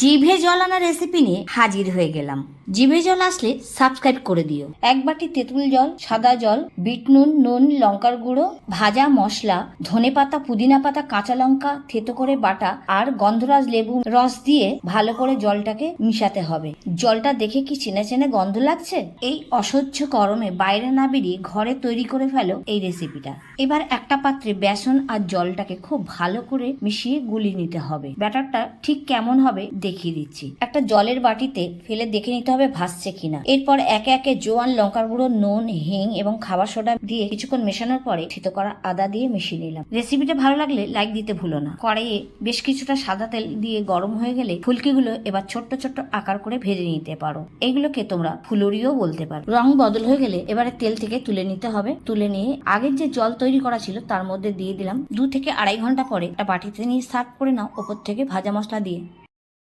জিভে জল আনা রেসিপি নিয়ে হাজির হয়ে গেলাম। জিভে জল আসলে সাবস্ক্রাইব করে দিও। এক বাটি তেঁতুল জল, সাদা জল, বিট নুন নুন, লঙ্কার গুঁড়ো, ভাজা মশলা, ধনে পাতা, পুদিনা পাতা, কাঁচা লঙ্কা, থেতো করে বাটা আর গন্ধরাজ লেবু রস দিয়ে ভালো করে জলটাকে মিশাতে হবে। জলটা দেখে কি চেনে চেনে গন্ধ লাগছে? এই অসহ্য গরমে বাইরে না বেরিয়ে ঘরে তৈরি করে ফেলো এই রেসিপিটা এবার একটা পাত্রে বেসন আর জলটাকে খুব ভালো করে মিশিয়ে গুলিয়ে নিতে হবে। ব্যাটারটা ঠিক কেমন হবে দেখিয়ে দিচ্ছি। একটা জলের বাটিতে ফেলে দেখে নিতে হবে ভাসছে কিনা। এরপর একে একে জোয়ান লঙ্কার গুঁড়ো, নুন, হিং এবং খাবার সোডা দিয়ে কিছুক্ষণ মেশানোর পরে থেতো করা আদা দিয়ে মিশিয়ে নিলাম। রেসিপিটা ভালো লাগলে লাইক দিতে ভুলো না। কড়াইয়ে বেশ কিছুটা সাদা তেল দিয়ে গরম হয়ে গেলে ফুলকিগুলো এবার ছোট্ট ছোট্ট আকার করে ভেজে নিতে পারো। এগুলোকে তোমরা ফুলুরিও বলতে পারো। রং বদল হয়ে গেলে এবারে তেল থেকে তুলে নিতে হবে। তুলে নিয়ে আগের যে জল তৈরি করা ছিল তার মধ্যে দিয়ে দিলাম দু থেকে আড়াই ঘণ্টা পরে একটা বাটিতে নিয়ে সার্ভ করে নাও। ওপর থেকে ভাজা মশলা দিয়ে